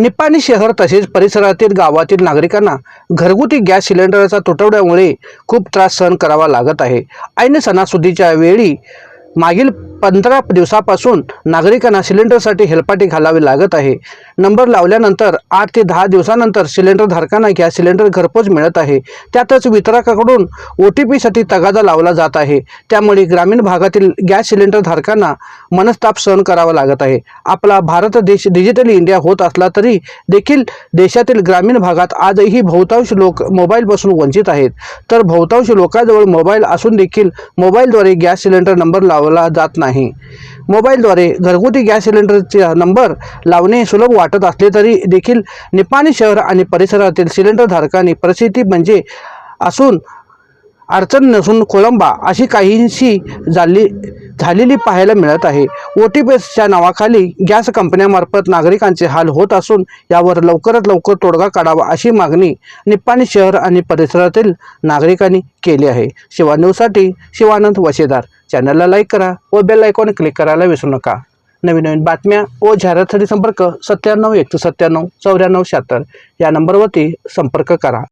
निपाणी शहर तसेच परिसरातील गावातील नागरिकांना घरगुती गॅस सिलेंडरचा तुटवड्यामुळे खूप त्रास सहन करावा लागत आहे. ऐन सणासुदीच्या वेळी मागील पंधरा दिवसापासून नागरिकांना सिलेंडरसाठी हेलपाटे घालावे लागत आहे. नंबर लावल्यानंतर आठ ते दहा दिवसानंतर सिलेंडर धारकांना गॅस सिलेंडर घरपोच मिळत आहे. त्यातच वितरकाकडून ओ टी पीसाठी तगादा लावला जात आहे. त्यामुळे ग्रामीण भागातील गॅस सिलेंडर धारकांना मनस्ताप सहन करावा लागत आहे. आपला भारत देश डिजिटल इंडिया होत असला तरी देखील देशातील ग्रामीण भागात आजही बहुतांश लोक मोबाईलपासून वंचित आहेत. तर बहुतांश लोकांजवळ मोबाईल असून देखील मोबाईलद्वारे गॅस सिलेंडर नंबर लावला जात नाही. मोबाईलद्वारे घरगुती गॅस सिलेंडरचा नंबर लावणे सुलभ वाटते असले तरी देखील निपाणी शहर आणि परिसरातील सिलेंडर धारकांनी परिस्थिती म्हणजे असून अडचण नसून कोळंबा अशी काहीशी झाली झालेली पाहायला मिळत आहे. ओ टी पीसच्या नावाखाली गॅस कंपन्यामार्फत नागरिकांचे हाल होत असून यावर लवकरात लवकर तोडगा काढावा अशी मागणी निप्पाणी शहर आणि परिसरातील नागरिकांनी केली आहे. शिवान्यूजसाठी शिवानंद वशेदार. चॅनलला लाईक करा व बेल आयकॉन क्लिक करायला विसरू नका. नवीन नवीन बातम्या व जाहिरातीसाठी संपर्क सत्त्याण्णव एकशे सत्त्याण्णव चौऱ्याण्णव शहात्तर या नंबरवरती संपर्क करा.